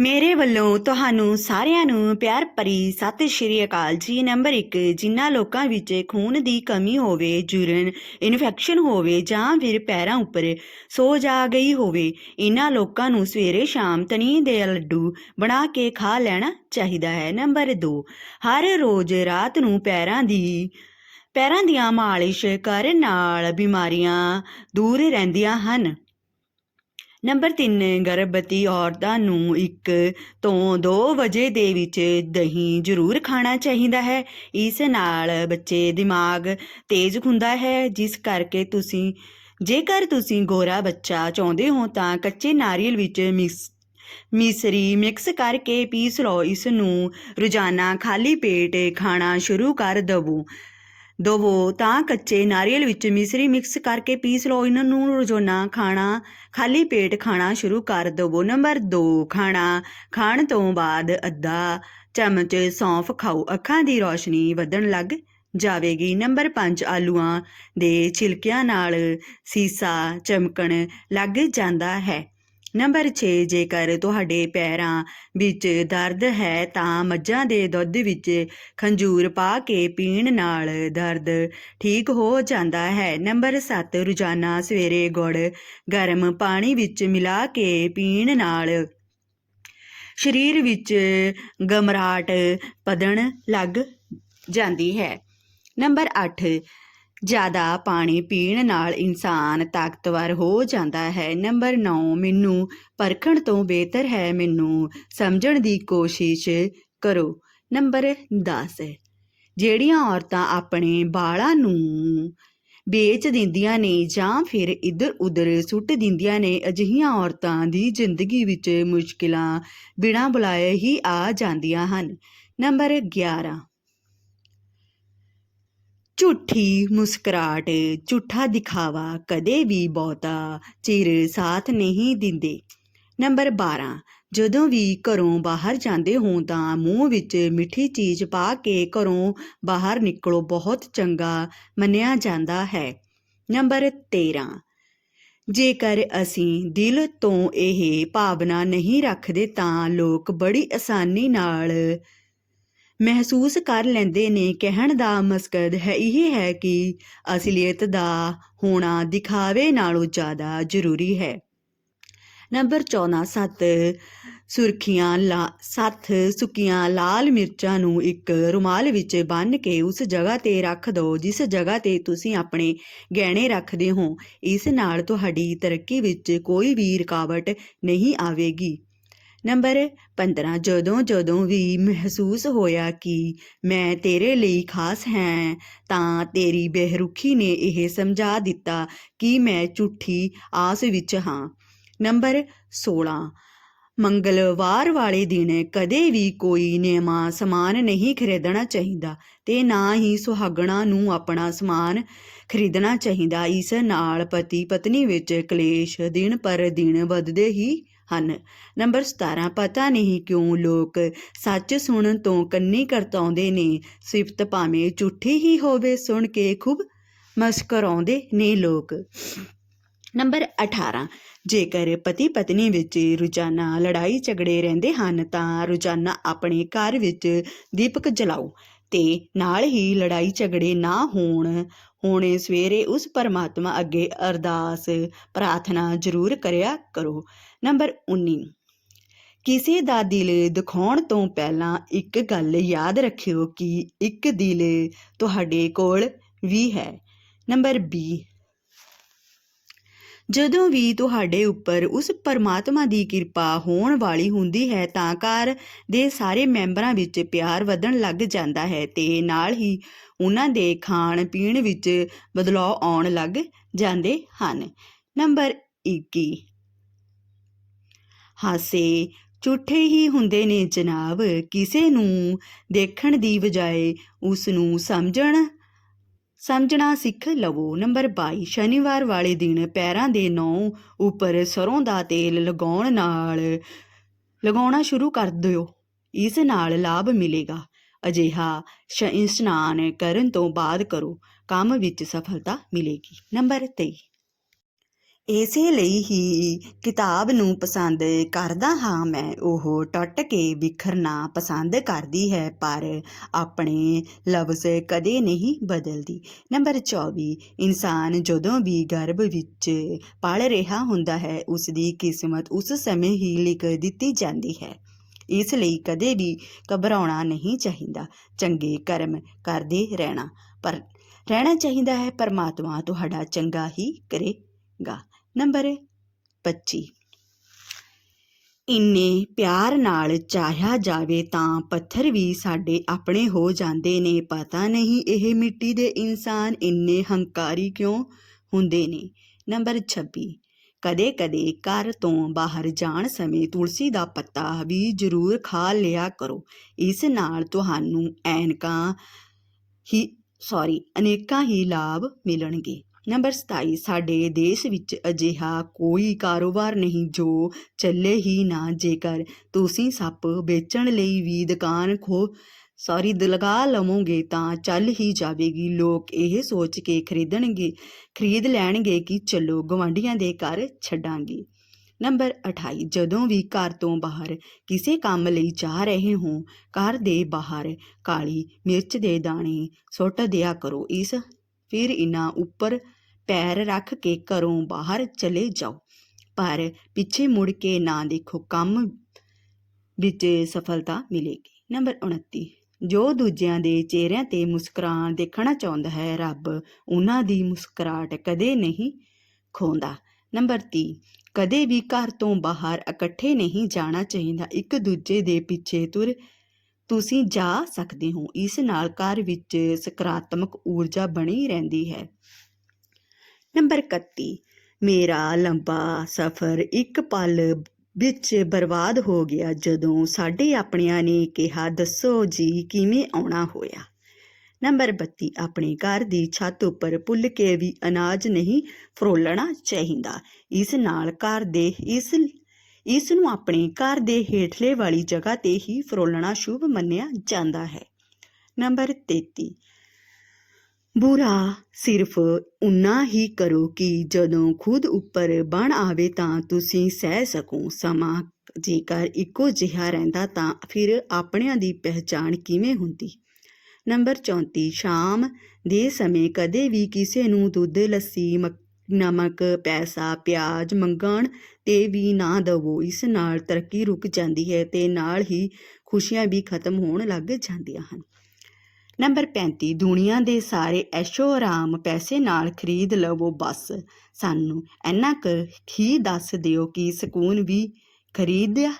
ਮੇਰੇ ਵੱਲੋਂ ਤੁਹਾਨੂੰ ਸਾਰਿਆਂ ਨੂੰ ਪਿਆਰ ਭਰੀ ਸਤਿ ਸ਼੍ਰੀ ਅਕਾਲ ਜੀ। ਨੰਬਰ 1 ਜਿਨ੍ਹਾਂ ਲੋਕਾਂ ਵਿੱਚ ਖੂਨ ਦੀ ਕਮੀ ਹੋਵੇ ਜੁਰਨ ਇਨਫੈਕਸ਼ਨ ਹੋਵੇ ਜਾਂ ਫਿਰ ਪੈਰਾਂ ਉੱਪਰ ਸੋਜ ਆ ਗਈ ਹੋਵੇ ਇਹਨਾਂ ਲੋਕਾਂ ਨੂੰ ਸਵੇਰੇ ਸ਼ਾਮ ਤਣੀ ਦੇ ਲੱਡੂ ਬਣਾ ਕੇ ਖਾ ਲੈਣਾ ਚਾਹੀਦਾ ਹੈ। ਨੰਬਰ 2 ਹਰ ਰੋਜ਼ ਰਾਤ ਨੂੰ ਪੈਰਾਂ ਦੀ, ਪੈਰਾਂ ਦੀਆਂ ਮਾਲਿਸ਼ ਕਰਨ ਨਾਲ ਬਿਮਾਰੀਆਂ ਦੂਰ ਰਹਿੰਦੀਆਂ ਹਨ। ਨੰਬਰ 3 ਗਰਭਵਤੀ ਔਰਤਾਂ ਨੂੰ 1 ਤੋਂ 2 ਵਜੇ ਦੇ ਵਿੱਚ ਦਹੀਂ ਜ਼ਰੂਰ ਖਾਣਾ ਚਾਹੀਦਾ ਹੈ। ਇਸ ਨਾਲ ਬੱਚੇ ਦਿਮਾਗ ਤੇਜ਼ ਹੁੰਦਾ ਹੈ, ਜਿਸ ਕਰਕੇ ਤੁਸੀਂ, ਜੇਕਰ ਤੁਸੀਂ ਗੋਰਾ ਬੱਚਾ ਚਾਹੁੰਦੇ ਹੋ ਤਾਂ ਕੱਚੇ ਨਾਰੀਅਲ ਵਿੱਚ ਮਿਕਸ ਮਿਸਰੀ ਮਿਕਸ ਕਰਕੇ ਪੀਸ ਲਓ। ਇਸ ਨੂੰ ਰੋਜ਼ਾਨਾ ਖਾਲੀ ਪੇਟ ਖਾਣਾ ਸ਼ੁਰੂ ਕਰ ਦਵੋ। ਦਵੋ ਤਾਂ ਕੱਚੇ ਨਾਰੀਅਲ ਵਿੱਚ ਮਿਸਰੀ ਮਿਕਸ ਕਰਕੇ ਪੀਸ ਲਓ। ਇਹਨਾਂ ਨੂੰ ਰੋਜ਼ਾਨਾ ਖਾਣਾ, ਖਾਲੀ ਪੇਟ ਖਾਣਾ ਸ਼ੁਰੂ ਕਰ ਦਵੋ। ਨੰਬਰ 2 ਖਾਣਾ। ਖਾਣ ਤੋਂ ਬਾਅਦ ਅੱਧਾ ਚਮਚ ਸੌਂਫ ਖਾਓ। ਅੱਖਾਂ ਦੀ ਰੋਸ਼ਨੀ ਵਧਣ ਲੱਗ ਜਾਵੇਗੀ। ਨੰਬਰ 5 ਆਲੂਆਂ ਦੇ ਛਿਲਕਿਆਂ ਨਾਲ ਸੀਸਾ ਚਮਕਣ ਲੱਗ ਜਾਂਦਾ ਹੈ। ਨੰਬਰ 6 ਜੇਕਰ ਤੁਹਾਡੇ ਪੈਰਾਂ ਵਿੱਚ ਦਰਦ ਹੈ, ਤਾਂ ਮੱਝਾਂ ਦੇ ਦੁੱਧ ਵਿੱਚ ਖੰਜੂਰ ਪਾ ਕੇ ਪੀਣ ਨਾਲ ਦਰਦ ਠੀਕ ਹੋ ਜਾਂਦਾ ਹੈ। ਨੰਬਰ 7 ਰੋਜ਼ਾਨਾ ਸਵੇਰੇ ਗੁੜ ਗਰਮ ਪਾਣੀ ਵਿੱਚ ਮਿਲਾ ਕੇ ਪੀਣ ਨਾਲ ਸਰੀਰ ਵਿੱਚ ਗਮਰਾਟ ਪਦਣ ਲੱਗ ਜਾਂਦੀ ਹੈ। ਨੰਬਰ 8 ਜ਼ਿਆਦਾ ਪਾਣੀ ਪੀਣ ਨਾਲ ਇਨਸਾਨ ਤਾਕਤਵਰ ਹੋ ਜਾਂਦਾ ਹੈ। ਨੰਬਰ 9 ਮੈਨੂੰ ਪਰਖਣ ਤੋਂ ਬਿਹਤਰ ਹੈ, ਮੈਨੂੰ ਸਮਝਣ ਦੀ ਕੋਸ਼ਿਸ਼ ਕਰੋ। ਨੰਬਰ 10 ਜਿਹੜੀਆਂ ਔਰਤਾਂ ਆਪਣੇ ਬਾਲਾਂ ਨੂੰ ਵੇਚ ਦਿੰਦੀਆਂ ਨੇ ਜਾਂ ਫਿਰ ਇੱਧਰ ਉੱਧਰ ਸੁੱਟ ਦਿੰਦੀਆਂ ਨੇ, ਅਜਿਹੀਆਂ ਔਰਤਾਂ ਦੀ ਜ਼ਿੰਦਗੀ ਵਿੱਚ ਮੁਸ਼ਕਿਲਾਂ ਬਿਨਾਂ ਬੁਲਾਏ ਹੀ ਆ ਜਾਂਦੀਆਂ ਹਨ। ਨੰਬਰ 11 ਝੂਠੀ ਮੁਸਕਰਾਹਟ ਝੂਠਾ ਦਿਖਾਵਾ ਕਦੇ ਵੀ ਬਹੁਤਾ ਚਿਰ ਸਾਥ ਨਹੀਂ ਦਿੰਦੇ। ਨੰਬਰ 12 ਜਦੋਂ ਵੀ ਘਰੋਂ ਬਾਹਰ ਜਾਂਦੇ ਹੋ ਤਾਂ ਮੂੰਹ ਵਿੱਚ ਮਿੱਠੀ ਚੀਜ਼ ਪਾ ਕੇ ਘਰੋਂ ਬਾਹਰ ਨਿਕਲੋ, ਬਹੁਤ ਚੰਗਾ ਮੰਨਿਆ ਜਾਂਦਾ ਹੈ। ਨੰਬਰ 13 ਜੇਕਰ ਅਸੀਂ ਦਿਲ ਤੋਂ ਇਹ ਭਾਵਨਾ ਨਹੀਂ ਰੱਖਦੇ ਤਾਂ ਲੋਕ ਬੜੀ ਆਸਾਨੀ ਨਾਲ ਮਹਿਸੂਸ ਕਰ ਲੈਂਦੇ ਨੇ, ਕਹਿਣ ਦਾ ਮਕਸਦ ਹੈ ਇਹ ਹੈ ਕਿ ਅਸਲੀਅਤ ਦਾ ਹੋਣਾ ਦਿਖਾਵੇ ਨਾਲੋਂ ਜ਼ਿਆਦਾ ਜ਼ਰੂਰੀ ਹੈ। ਨੰਬਰ 14 ਸੱਤ ਸੁਰਖੀਆਂ ਲਾ, ਸੱਤ ਸੁੱਕੀਆਂ ਲਾਲ ਮਿਰਚਾਂ ਨੂੰ ਇੱਕ ਰੁਮਾਲ ਵਿੱਚ ਬੰਨ੍ਹ ਕੇ ਉਸ ਜਗ੍ਹਾ ਤੇ ਰੱਖ ਦਿਓ ਜਿਸ ਜਗ੍ਹਾ ਤੇ ਤੁਸੀਂ ਆਪਣੇ ਗਹਿਣੇ ਰੱਖਦੇ ਹੋ। ਇਸ ਨਾਲ ਤੁਹਾਡੀ ਤਰੱਕੀ ਵਿੱਚ ਕੋਈ ਵੀ ਰੁਕਾਵਟ ਨਹੀਂ ਆਵੇਗੀ। ਨੰਬਰ 15 ਜਦੋਂ ਜਦੋਂ ਵੀ ਮਹਿਸੂਸ ਹੋਇਆ ਕਿ ਮੈਂ ਤੇਰੇ ਲਈ ਖਾਸ ਹਾਂ, ਤਾਂ ਤੇਰੀ ਬਹਿਰੁਖੀ ਨੇ ਇਹ ਸਮਝਾ ਦਿੱਤਾ ਕਿ ਮੈਂ ਝੂਠੀ ਆਸ ਵਿੱਚ ਹਾਂ। ਨੰਬਰ 16 ਮੰਗਲਵਾਰ ਵਾਲੇ ਦਿਨ ਕਦੇ ਵੀ ਕੋਈ ਨੇਮਾ ਸਮਾਨ ਨਹੀਂ ਖਰੀਦਣਾ ਚਾਹੀਦਾ ਤੇ ਨਾ ਹੀ ਸੁਹਾਗਣਾ ਨੂੰ ਆਪਣਾ ਸਮਾਨ ਖਰੀਦਣਾ ਚਾਹੀਦਾ। ਇਸ ਨਾਲ ਪਤੀ ਪਤਨੀ ਵਿੱਚ ਕਲੇਸ਼ ਦਿਨ ਪਰ ਦਿਨ ਵੱਧਦੇ ਹੀ ਹਨ। ਨੰਬਰ 17 ਪਤਾ ਨਹੀਂ ਕਿਉਂ ਲੋਕ ਸੱਚ ਸੁਣਨ ਤੋਂ ਕੰਨੀ ਕਰਤਾਉਂਦੇ ਨੇ, ਸਿਫਤ ਭਾਵੇਂ ਝੂਠੀ ਹੀ ਹੋਵੇ ਸੁਣ ਕੇ ਖੂਬ ਮਸਕਰਾਉਂਦੇ ਨੇ ਲੋਕ। ਨੰਬਰ 18 ਜੇਕਰ ਪਤੀ ਪਤਨੀ ਵਿੱਚ ਰੋਜ਼ਾਨਾ ਲੜਾਈ ਝਗੜੇ ਰਹਿੰਦੇ ਹਨ ਤਾਂ ਰੋਜ਼ਾਨਾ ਆਪਣੇ ਘਰ ਵਿੱਚ ਦੀਪਕ ਜਲਾਓ। ਤੇ ਨਾਲ ਹੀ ਲੜਾਈ ਝਗੜੇ ਨਾ ਹੋਣ। ਹੋਣੇ ਸਵੇਰੇ ਉਸ ਪਰਮਾਤਮਾ ਅੱਗੇ ਅਰਦਾਸ, ਪ੍ਰਾਰਥਨਾ ਜ਼ਰੂਰ ਕਰਿਆ ਕਰੋ। ਨੰਬਰ 19 ਕਿਸੇ ਦਾ ਦਿਲ ਦਿਖਾਉਣ ਤੋਂ ਪਹਿਲਾਂ ਇੱਕ ਗੱਲ ਯਾਦ ਰੱਖਿਓ ਕਿ ਇੱਕ ਦਿਲ ਤੁਹਾਡੇ ਕੋਲ ਵੀ ਹੈ। ਨੰਬਰ 20 ਜਦੋਂ ਵੀ ਤੁਹਾਡੇ ਉੱਪਰ ਉਸ ਪਰਮਾਤਮਾ ਦੀ ਕਿਰਪਾ ਹੋਣ ਵਾਲੀ ਹੁੰਦੀ ਹੈ ਤਾਂ ਘਰ ਦੇ ਸਾਰੇ ਮੈਂਬਰਾਂ ਵਿੱਚ ਪਿਆਰ ਵਧਣ ਲੱਗ ਜਾਂਦਾ ਹੈ ਤੇ ਨਾਲ ਹੀ ਉਹਨਾਂ ਦੇ ਖਾਣ ਪੀਣ ਵਿੱਚ ਬਦਲਾਅ ਆਉਣ ਲੱਗ ਜਾਂਦੇ ਹਨ। ਨੰਬਰ 21 ਹਾਸੇ ਝੂਠੇ ਹੀ ਹੁੰਦੇ ਨੇ ਜਨਾਬ, ਕਿਸੇ ਨੂੰ ਦੇਖਣ ਦੀ ਬਜਾਏ ਉਸ ਨੂੰ ਸਮਝਣ ਸਮਝਣਾ ਸਿੱਖ ਲਵੋ। ਨੰਬਰ 22 ਸ਼ਨੀਵਾਰ ਵਾਲੇ ਦਿਨ ਪੈਰਾਂ ਦੇ ਨੌ ਉੱਪਰ ਸਰੋਂ ਦਾ ਤੇਲ ਲਗਾਉਣ ਨਾਲ, ਲਗਾਉਣਾ ਸ਼ੁਰੂ ਕਰ ਦਿਓ। ਇਸ ਨਾਲ ਲਾਭ ਮਿਲੇਗਾ। ਅਜਿਹਾ ਇਸ਼ਨਾਨ ਕਰਨ ਤੋਂ ਬਾਅਦ ਕਰੋ। ਕੰਮ ਵਿੱਚ ਸਫਲਤਾ ਮਿਲੇਗੀ। ਨੰਬਰ 23 ਇਸੇ ਲਈ ਹੀ ਕਿਤਾਬ ਨੂੰ ਪਸੰਦ ਕਰਦਾ ਹਾਂ ਮੈਂ। ਉਹ ਟੁੱਟ ਕੇ ਵਿਖਰਨਾ ਪਸੰਦ ਕਰਦੀ ਹੈ, ਪਰ ਆਪਣੇ ਲਫ਼ਜ਼ ਕਦੇ ਨਹੀਂ ਬਦਲਦੀ। ਨੰਬਰ 24 ਇਨਸਾਨ ਜਦੋਂ ਵੀ ਗਰਭ ਵਿੱਚ ਪਲ ਰਿਹਾ ਹੁੰਦਾ ਹੈ ਉਸ ਦੀ ਕਿਸਮਤ ਉਸ ਸਮੇਂ ਹੀ ਲਿਖ ਦਿੱਤੀ ਜਾਂਦੀ ਹੈ। ਇਸ ਲਈ ਕਦੇ ਵੀ ਘਬਰਾਉਣਾ ਨਹੀਂ ਚਾਹੀਦਾ। ਚੰਗੇ ਕਰਮ ਕਰਦੇ ਰਹਿਣਾ ਪਰ, ਰਹਿਣਾ ਚਾਹੀਦਾ ਹੈ। ਪਰਮਾਤਮਾ ਤੁਹਾਡਾ ਚੰਗਾ ਹੀ ਕਰੇ। ਕਰੇਗਾ ਨੰਬਰ 25 ਇੰਨੇ ਪਿਆਰ ਨਾਲ ਚਾਹਿਆ ਜਾਵੇ ਤਾਂ ਪੱਥਰ ਵੀ ਸਾਡੇ ਆਪਣੇ ਹੋ ਜਾਂਦੇ ਨੇ। ਪਤਾ ਨਹੀਂ ਇਹ ਮਿੱਟੀ ਦੇ ਇਨਸਾਨ ਇੰਨੇ ਹੰਕਾਰੀ ਕਿਉਂ ਹੁੰਦੇ ਨੇ। ਨੰਬਰ 26 ਕਦੇ-ਕਦੇ ਘਰ ਤੋਂ ਬਾਹਰ ਜਾਣ ਸਮੇਂ ਤੁਲਸੀ ਦਾ ਪੱਤਾ ਵੀ ਜ਼ਰੂਰ ਖਾ ਲਿਆ ਕਰੋ। ਇਸ ਨਾਲ ਤੁਹਾਨੂੰ ਐਨਕਾਂ ਹੀ ਸੌਰੀ ਅਨੇਕਾਂ ਹੀ ਲਾਭ ਮਿਲਣਗੇ। ਨੰਬਰ 27 ਸਾਡੇ ਦੇਸ਼ ਵਿੱਚ ਅਜਿਹਾ ਕੋਈ ਕਾਰੋਬਾਰ ਨਹੀਂ ਜੋ ਚੱਲੇ ਹੀ ਨਾ ਜੇਕਰ ਤੁਸੀਂ ਸੱਪ ਵੇਚਣ ਲਈ ਵੀ ਦੁਕਾਨ ਖੋ ਸੌਰੀ ਲਗਾ ਲਵੋਗੇ ਤਾਂ ਚੱਲ ਹੀ ਜਾਵੇਗੀ। ਲੋਕ ਇਹ ਸੋਚ ਕੇ ਖਰੀਦਣਗੇ, ਖਰੀਦ ਲੈਣਗੇ ਕਿ ਚਲੋ ਗਵਾਂਢੀਆਂ ਦੇ ਘਰ ਛੱਡਾਂਗੇ। ਨੰਬਰ 28 ਜਦੋਂ ਵੀ ਘਰ ਤੋਂ ਬਾਹਰ ਕਿਸੇ ਕੰਮ ਲਈ ਜਾ ਰਹੇ ਹੋ, ਘਰ ਦੇ ਬਾਹਰ ਕਾਲੀ ਮਿਰਚ ਦੇ ਦਾਣੇ ਸੁੱਟ ਦਿਆ ਕਰੋ। ਇਸ ਫਿਰ ਇਹਨਾਂ ਉੱਪਰ ਪੈਰ ਰੱਖ ਕੇ ਘਰੋਂ ਬਾਹਰ ਚਲੇ ਜਾਓ। ਪਰ ਪਿੱਛੇ ਮੁੜ ਕੇ ਨਾ ਦੇਖੋ ਕੰਮ ਵਿੱਚ ਸਫਲਤਾ ਮਿਲੇਗੀ। ਨੰਬਰ 29 ਜੋ ਦੂਜਿਆਂ ਦੇ ਚਿਹਰਿਆਂ ਤੇ ਮੁਸਕਰਾਹਟ ਦੇਖਣਾ ਚਾਹੁੰਦਾ ਹੈ, ਰੱਬ ਉਹਨਾਂ ਦੀ ਮੁਸਕਰਾਹਟ ਕਦੇ ਨਹੀਂ ਖੋਂਦਾ। ਨੰਬਰ 30 ਕਦੇ ਵੀ ਘਰ ਤੋਂ ਬਾਹਰ ਇਕੱਠੇ ਨਹੀਂ ਜਾਣਾ ਚਾਹੀਦਾ। ਇੱਕ ਦੂਜੇ ਦੇ ਪਿੱਛੇ ਤੁਰ ਤੁਸੀਂ ਜਾ ਸਕਦੇ ਹੋ। ਇਸ ਨਾਲ ਘਰ ਵਿੱਚ ਸਕਾਰਾਤਮਕ ਊਰਜਾ ਬਣੀ ਰਹਿੰਦੀ ਹੈ। ਨੰਬਰ 31 ਮੇਰਾ ਲੰਬਾ ਸਫ਼ਰ ਇੱਕ ਪਲ ਵਿੱਚ ਬਰਬਾਦ ਹੋ ਗਿਆ ਜਦੋਂ ਸਾਡੇ ਆਪਣਿਆਂ ਨੇ ਕਿਹਾ, ਦੱਸੋ ਜੀ, ਕਿਵੇਂ ਆਉਣਾ ਹੋਇਆ? ਨੰਬਰ 32 ਆਪਣੇ ਘਰ ਦੀ ਛੱਤ ਉੱਪਰ ਪੁੱਲ ਕੇ ਵੀ ਅਨਾਜ ਨਹੀਂ ਫਰੋਲਣਾ ਚਾਹੀਦਾ। ਇਸ ਨਾਲ ਘਰ ਦੇ ਇਸ ਇਸ ਨੂੰ ਆਪਣੇ ਘਰ ਦੇ ਹੇਠਲੇ ਵਾਲੀ ਜਗ੍ਹਾ ਤੇ ਹੀ ਫਰੋਲਣਾ ਸ਼ੁਭ ਮੰਨਿਆ ਜਾਂਦਾ ਹੈ। ਨੰਬਰ 33 ਬੁਰਾ ਸਿਰਫ ਉਨਾ ਹੀ ਕਰੋ ਕਿ ਜਦੋਂ ਖੁਦ ਉੱਪਰ ਬਣ ਆਵੇ ਤਾਂ ਤੁਸੀਂ ਸਹਿ ਸਕੋ। ਸਮਾਂ ਜੇਕਰ ਇੱਕੋ ਜਿਹਾ ਰਹਿੰਦਾ ਤਾਂ ਫਿਰ ਆਪਣਿਆਂ ਦੀ ਪਹਿਚਾਣ ਕਿਵੇਂ ਹੁੰਦੀ? ਨੰਬਰ 34 ਸ਼ਾਮ ਦੇ ਸਮੇਂ ਕਦੇ ਵੀ ਕਿਸੇ ਨੂੰ ਦੁੱਧ, ਲੱਸੀ, ਮੱਕ- ਨਮਕ, ਪੈਸਾ, ਪਿਆਜ਼ ਮੰਗਣ ਤੇ ਵੀ ਨਾ ਦਵੋ। ਇਸ ਨਾਲ ਤਰੱਕੀ ਰੁਕ ਜਾਂਦੀ ਹੈ ਤੇ ਨਾਲ ਹੀ ਖੁਸ਼ੀਆਂ ਵੀ ਖਤਮ ਹੋਣ ਲੱਗ ਜਾਂਦੀਆਂ ਹਨ। ਨੰਬਰ 35 ਦੁਨੀਆ ਦੇ ਸਾਰੇ ਐਸ਼ੋ ਆਰਾਮ ਪੈਸੇ ਨਾਲ ਖਰੀਦ ਲਵੋ ਬਸ। ਸਾਨੂੰ ਇੰਨਾ ਕੁ ਹੀ ਦੱਸ ਦਿਓ ਕਿ ਸਕੂਨ ਵੀ ਖਰੀਦਿਆ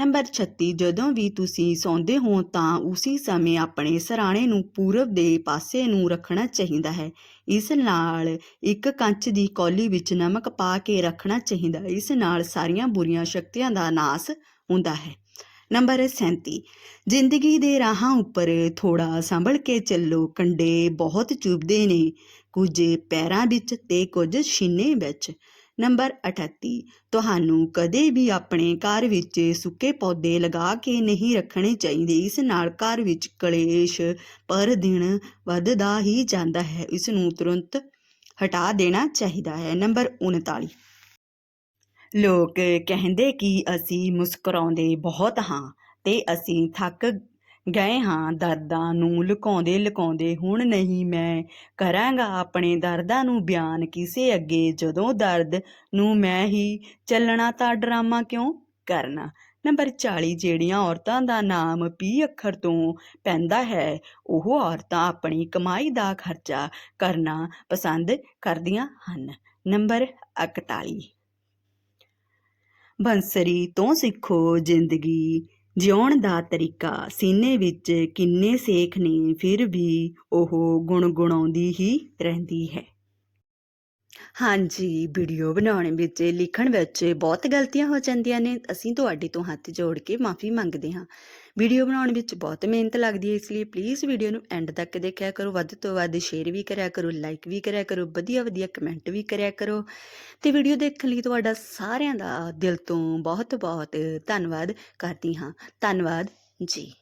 ਨੰਬਰ 36 ਜਦੋਂ ਵੀ ਤੁਸੀਂ ਸੌਂਦੇ ਹੋ ਤਾਂ ਉਸੇ ਸਮੇਂ ਆਪਣੇ ਸਰਾਣੇ ਨੂੰ ਪੂਰਬ ਦੇ ਪਾਸੇ ਨੂੰ ਰੱਖਣਾ ਚਾਹੀਦਾ ਹੈ। ਇਸ ਨਾਲ ਇੱਕ ਕੰਚ ਦੀ ਕੌਲੀ ਵਿੱਚ ਨਮਕ ਪਾ ਕੇ ਰੱਖਣਾ ਚਾਹੀਦਾ। ਇਸ ਨਾਲ ਸਾਰੀਆਂ ਬੁਰੀਆਂ ਸ਼ਕਤੀਆਂ ਦਾ ਨਾਸ ਹੁੰਦਾ ਹੈ। ਨੰਬਰ 37 ਜ਼ਿੰਦਗੀ ਦੇ ਰਾਹਾਂ ਉੱਪਰ ਥੋੜਾ ਸੰਭਲ ਕੇ ਚੱਲੋ। ਕੰਡੇ ਬਹੁਤ ਚੁਭਦੇ ਨੇ। ਕੁਝ ਪੈਰਾਂ ਵਿੱਚ ਤੇ ਕੁਝ ਛੀਨੇ ਵਿੱਚ। ਨੰਬਰ 38 ਤੁਹਾਨੂੰ ਕਦੇ ਵੀ ਆਪਣੇ ਘਰ ਵਿੱਚ ਸੁੱਕੇ ਪੌਦੇ ਲਗਾ ਕੇ ਨਹੀਂ ਰੱਖਣੇ ਚਾਹੀਦੇ। ਇਸ ਨਾਲ ਘਰ ਵਿੱਚ ਕਲੇਸ਼ ਪਰ ਦਿਨ ਵੱਧਦਾ ਹੀ ਜਾਂਦਾ ਹੈ। ਇਸ ਨੂੰ ਤੁਰੰਤ ਹਟਾ ਦੇਣਾ ਚਾਹੀਦਾ ਹੈ। ਨੰਬਰ 39 ਲੋਕ ਕਹਿੰਦੇ ਕਿ ਅਸੀਂ ਮੁਸਕਰਾਉਂਦੇ ਬਹੁਤ ਹਾਂ ਤੇ ਅਸੀਂ ਥੱਕ ਗਏ ਹਾਂ, ਦਰਦਾਂ ਨੂੰ ਲੁਕਾਉਂਦੇ ਲੁਕਾਉਂਦੇ ਹੁਣ ਨਹੀਂ ਮੈਂ। ਕਰਾਂਗਾ ਆਪਣੇ ਦਰਦਾਂ ਨੂੰ ਬਿਆਨ ਕਿਸੇ ਅੱਗੇ, ਜਦੋਂ ਦਰਦ ਨੂੰ ਮੈਂ ਹੀ ਚੱਲਣਾ ਤਾਂ ਡਰਾਮਾ ਕਿਉਂ ਕਰਨਾ? ਨੰਬਰ 40 ਜਿਹੜੀਆਂ ਔਰਤਾਂ ਦਾ ਨਾਮ ਪੀ ਅੱਖਰ ਤੋਂ ਪੈਂਦਾ ਹੈ, ਉਹ ਔਰਤਾਂ ਆਪਣੀ ਕਮਾਈ ਦਾ ਖਰਚਾ ਕਰਨਾ ਪਸੰਦ ਕਰਦੀਆਂ ਹਨ। ਨੰਬਰ 41 ਬੰਸਰੀ ਤੋਂ ਸਿੱਖੋ ਜ਼ਿੰਦਗੀ। ਜਿਉਣ ਦਾ ਤਰੀਕਾ, ਸੀਨੇ ਵਿੱਚ ਕਿੰਨੇ ਸੇਖ ਨੇ, ਫਿਰ ਵੀ ਉਹ ਗੁਣਗੁਣਾਉਂਦੀ ਹੀ ਰਹਿੰਦੀ ਹੈ। ਹਾਂਜੀ, ਵੀਡੀਓ ਬਣਾਉਣ ਵਿੱਚ, ਲਿਖਣ ਵਿੱਚ ਬਹੁਤ ਗਲਤੀਆਂ ਹੋ ਜਾਂਦੀਆਂ ਨੇ। ਅਸੀਂ ਤੁਹਾਡੇ ਤੋਂ ਹੱਥ ਜੋੜ ਕੇ ਮਾਫੀ ਮੰਗਦੇ ਹਾਂ। ਵੀਡੀਓ ਬਣਾਉਣ ਵਿੱਚ ਬਹੁਤ ਮਿਹਨਤ ਲੱਗਦੀ ਹੈ, ਇਸ ਲਈ ਪਲੀਜ਼ ਵੀਡੀਓ ਨੂੰ ਐਂਡ ਤੱਕ ਦੇਖਿਆ ਕਰੋ, ਵੱਧ ਤੋਂ ਵੱਧ ਸ਼ੇਅਰ ਵੀ ਕਰਿਆ ਕਰੋ ਲਾਈਕ ਵੀ ਕਰਿਆ ਕਰੋ, ਵਧੀਆ ਵਧੀਆ ਕਮੈਂਟ ਵੀ ਕਰਿਆ ਕਰੋ ਤੇ ਵੀਡੀਓ ਦੇਖਣ ਲਈ ਤੁਹਾਡਾ ਸਾਰਿਆਂ ਦਾ ਦਿਲ ਤੋਂ ਬਹੁਤ ਬਹੁਤ ਧੰਨਵਾਦ ਕਰਦੀ ਹਾਂ, ਧੰਨਵਾਦ ਜੀ।